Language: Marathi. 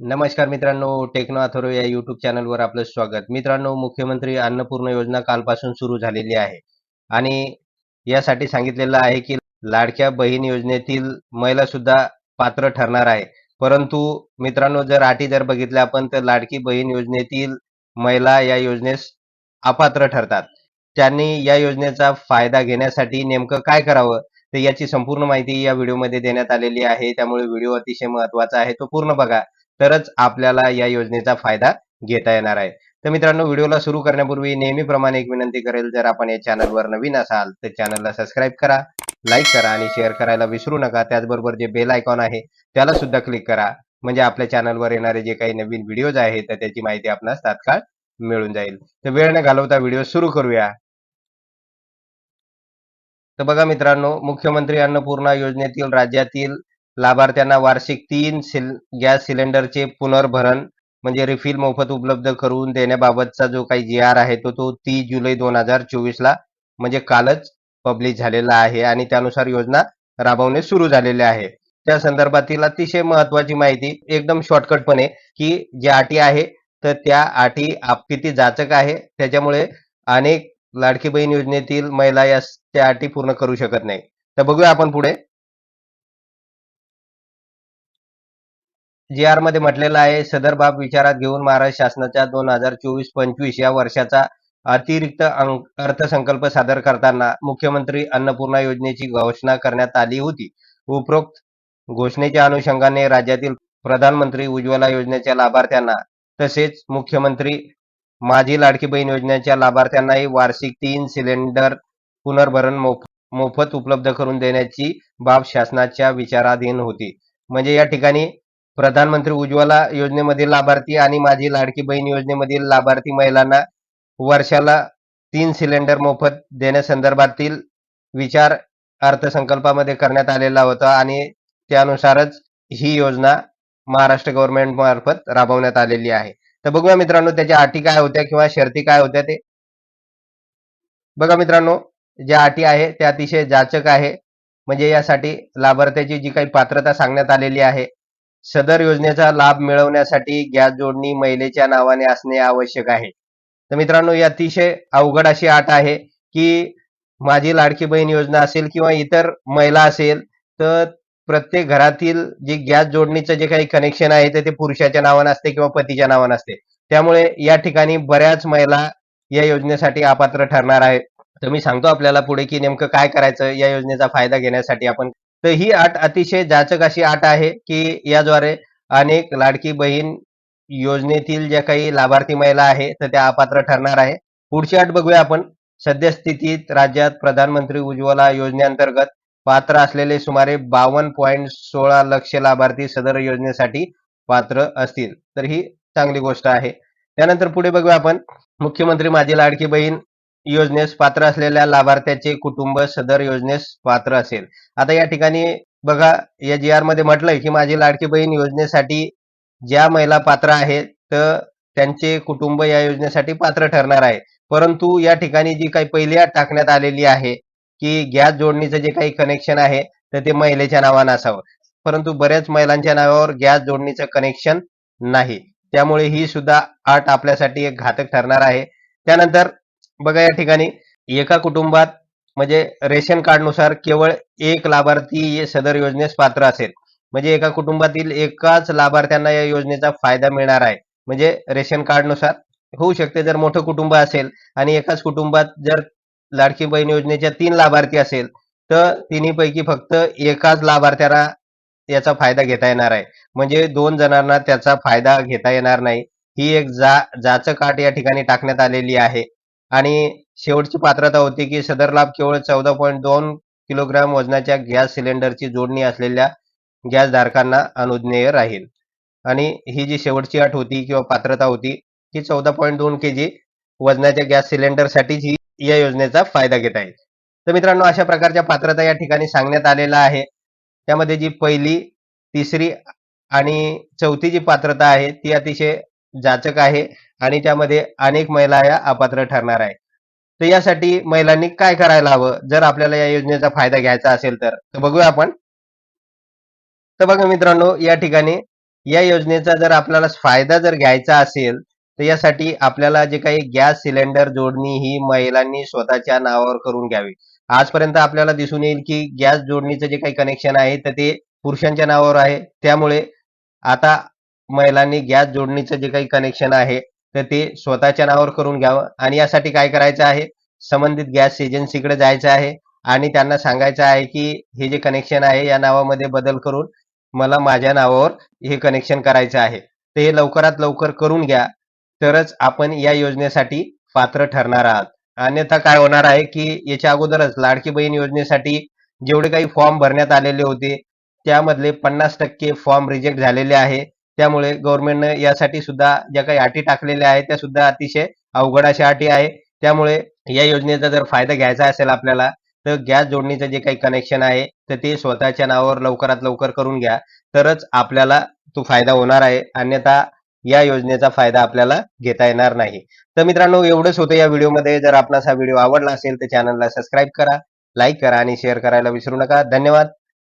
नमस्कार मित्रांनो टेक्नो अथर्व या युट्यूब चॅनलवर आपलं स्वागत. मित्रांनो मुख्यमंत्री अन्नपूर्णा योजना कालपासून सुरू झालेली आहे. आणि यासाठी सांगितलेलं आहे की लाडक्या बहीण योजनेतील महिला सुद्धा पात्र ठरणार आहे. परंतु मित्रांनो जर अटी जर बघितल्या आपण तर लाडकी बहीण योजनेतील महिला या योजनेस अपात्र ठरतात. त्यांनी या योजनेचा फायदा घेण्यासाठी नेमकं काय करावं तर याची संपूर्ण माहिती या व्हिडिओमध्ये देण्यात आलेली आहे. त्यामुळे व्हिडिओ अतिशय महत्त्वाचा आहे. तो पूर्ण बघा. तरच आपल्याला या योजनेचा फायदा घेता येणार आहे. तर मित्रांनो व्हिडिओला सुरू करण्यापूर्वी नेहमीप्रमाणे एक विनंती करेल जर आपण या चॅनलवर नवीन असाल तर चॅनलला सबस्क्राईब करा लाईक करा आणि शेअर करायला विसरू नका. त्याचबरोबर जे बेल आयकॉन आहे त्याला सुद्धा क्लिक करा. म्हणजे आपल्या चॅनलवर येणारे जे काही नवीन व्हिडिओज आहेत तर त्याची माहिती आपणास तात्काळ मिळून जाईल. तर वेळ न घालवता व्हिडिओ सुरू करूया. तर बघा मित्रांनो मुख्यमंत्री अन्नपूर्णा योजनेतील राज्यातील लाभार्थ्यांना वार्षिक तीन सिल गॅस सिलेंडरचे पुनर्भरण म्हणजे रिफिल मोफत उपलब्ध करून देण्याबाबतचा जो काही जी आर आहे तो तो तीस जुलै दोन हजार चोवीसला म्हणजे कालच पब्लिश झालेला आहे आणि त्यानुसार योजना राबवणे सुरू झालेले आहे. त्या संदर्भातील अतिशय महत्वाची माहिती एकदम शॉर्टकटपणे की ज्या अटी आहे तर त्या अटी आप किती जाचक आहे त्याच्यामुळे अनेक लाडकी बहीण योजनेतील महिला या त्या अटी पूर्ण करू शकत नाही. तर बघूया आपण पुढे. जी आरमध्ये म्हटलेलं आहे सदर बाब विचारात घेऊन महाराष्ट्र शासनाच्या दोन हजार चोवीस पंचवीस या वर्षाचा अतिरिक्त अर्थसंकल्प सादर करताना मुख्यमंत्री अन्नपूर्णा योजनेची घोषणा करण्यात आली होती. उपरोक्त घोषणेच्या अनुषंगाने राज्यातील प्रधानमंत्री उज्ज्वला योजनेच्या लाभार्थ्यांना तसेच मुख्यमंत्री माझी लाडकी बहीण योजनेच्या लाभार्थ्यांनाही वार्षिक तीन सिलेंडर पुनर्भरण मोफ- मोफत उपलब्ध करून देण्याची बाब शासनाच्या विचाराधीन होती. म्हणजे या ठिकाणी प्रधानमंत्री उज्ज्वला योजनेमधील लाभार्थी आणि माझी लाडकी बहीण योजनेमधील लाभार्थी महिलांना वर्षाला तीन सिलेंडर मोफत देण्यासंदर्भातील विचार अर्थसंकल्पामध्ये करण्यात आलेला होता आणि त्यानुसारच ही योजना महाराष्ट्र गव्हर्नमेंट मार्फत राबवण्यात आलेली आहे. तर बघूया मित्रांनो त्याच्या अटी काय होत्या किंवा शर्ती काय होत्या ते. बघा मित्रांनो ज्या अटी आहे त्या अतिशय जाचक आहे. म्हणजे यासाठी लाभार्थ्याची जी काही पात्रता सांगण्यात आलेली आहे सदर योजनेचा लाभ मिळवण्यासाठी गॅस जोडणी महिलेच्या नावाने असणे आवश्यक आहे. तर मित्रांनो ही अतिशय अवघड अशी आट आहे की माझी लाडकी बहीण योजना असेल किंवा इतर महिला असेल तर प्रत्येक घरातील जे गॅस जोडणीचं जे काही कनेक्शन आहे ते पुरुषाच्या नावाने असते किंवा पतीच्या नावाने असते. त्यामुळे या ठिकाणी बऱ्याच महिला या योजनेसाठी अपात्र ठरणार आहेत. तर मी सांगतो आपल्याला पुढे की नेमकं काय करायचं या योजनेचा फायदा घेण्यासाठी आपण तर ही अट अतिशय जाचक अशी अट आहे की याद्वारे अनेक लाडकी बहीण योजनेतील ज्या काही लाभार्थी महिला आहे तर त्या अपात्र ठरणार आहे. पुढची अट बघूया आपण. सद्यस्थितीत राज्यात प्रधानमंत्री उज्ज्वला योजनेअंतर्गत पात्र असलेले सुमारे बावन्न पॉईंट सोळा लक्ष लाभार्थी सदर योजनेसाठी पात्र असतील. तर ही चांगली गोष्ट आहे. त्यानंतर पुढे बघूया आपण. मुख्यमंत्री माझी लाडकी बहीण योजनेस पात्र असलेल्या लाभार्थ्याचे कुटुंब सदर योजनेस पात्र असेल. आता या ठिकाणी बघा या जी आरमध्ये म्हटलंय की माझी लाडकी बहीण योजनेसाठी ज्या महिला पात्र आहेत तर त्यांचे कुटुंब या योजनेसाठी पात्र ठरणार आहे. परंतु या ठिकाणी जी काही पहिली अट टाकण्यात आलेली आहे की गॅस जोडणीचं जे काही कनेक्शन आहे तर ते महिलेच्या नावानं असावं. परंतु बऱ्याच महिलांच्या नावावर गॅस जोडणीचं कनेक्शन नाही. त्यामुळे ही सुद्धा अट आपल्यासाठी एक घातक ठरणार आहे. त्यानंतर बघा या ठिकाणी एका कुटुंबात म्हणजे रेशन कार्डनुसार केवळ एक लाभार्थी सदर योजनेस पात्र असेल. म्हणजे एका कुटुंबातील एकाच लाभार्थ्यांना या योजनेचा फायदा मिळणार आहे. म्हणजे रेशन कार्डनुसार होऊ शकते जर मोठं कुटुंब असेल आणि एकाच कुटुंबात जर लाडकी बहीण योजनेच्या तीन लाभार्थी असेल तर तिन्हीपैकी फक्त एकाच लाभार्थ्याला याचा फायदा घेता येणार आहे. म्हणजे दोन जणांना त्याचा फायदा घेता येणार नाही. ही एक जा जाचक अट या ठिकाणी टाकण्यात आलेली आहे. आणि शेवटची पात्रता होती की सदर लाभ केवळ चौदा पॉईंट दोन किलोग्राम वजनाच्या गॅस सिलेंडरची जोडणी असलेल्या गॅस धारकांना अनुज्ञेय राहील. आणि ही जी शेवटची अट होती किंवा पात्रता होती ती चौदा पॉईंट दोन के जी वजनाच्या गॅस सिलेंडरसाठीच ही या योजनेचा फायदा घेत आहे. तर मित्रांनो अशा प्रकारच्या पात्रता या ठिकाणी सांगण्यात आलेल्या आहे. त्यामध्ये जी पहिली तिसरी आणि चौथी जी पात्रता आहे ती अतिशय जाचक आहे आणि त्यामध्ये अनेक महिला या अपात्र ठरणार आहे तर यासाठी महिलांनी काय करायला हवं? जर आपल्याला या योजनेचा फायदा घ्यायचा असेल तर तर बघूया आपण. तर बघा मित्रांनो या ठिकाणी या योजनेचा जर आपल्याला फायदा जर घ्यायचा असेल तर यासाठी आपल्याला जे काही गॅस सिलेंडर जोडणी ही महिलांनी स्वतःच्या नावावर करून घ्यावी. आजपर्यंत आपल्याला दिसून येईल की गॅस जोडणीचं जे काही कनेक्शन आहे तर ते पुरुषांच्या नावावर आहे. त्यामुळे आता महिलांनी गॅस जोडणीचं जे काही कनेक्शन आहे तर ते स्वतःच्या नावावर करून घ्यावं. आणि यासाठी काय करायचं आहे? संबंधित गॅस एजन्सीकडे जायचं आहे आणि त्यांना सांगायचं आहे की हे जे कनेक्शन आहे या नावामध्ये बदल करून मला माझ्या नावावर हे कनेक्शन करायचं आहे. तर हे लवकरात लवकर करून घ्या. तरच आपण या योजनेसाठी पात्र ठरणार आहात. अन्यथा काय होणार आहे की याच्या अगोदरच लाडकी बहीण योजनेसाठी जेवढे काही फॉर्म भरण्यात आलेले होते त्यामधले पन्नास टक्के फॉर्म रिजेक्ट झालेले आहे. त्यामुळे गव्हर्नमेंटनं यासाठी सुद्धा ज्या काही अटी टाकलेल्या आहेत त्या सुद्धा अतिशय अवघड अशा अटी आहे त्यामुळे या योजनेचा जर फायदा घ्यायचा असेल आपल्याला तर गॅस जोडणीचं जे काही कनेक्शन आहे तर ते स्वतःच्या नावावर लवकरात लवकर करून घ्या. तरच आपल्याला तो फायदा होणार आहे. अन्यथा या योजनेचा फायदा आपल्याला घेता येणार नाही. तर मित्रांनो एवढंच होतं या व्हिडिओमध्ये. जर आपणास हा व्हिडिओ आवडला असेल तर चॅनलला सबस्क्राईब करा लाईक करा आणि शेअर करायला विसरू नका. धन्यवाद.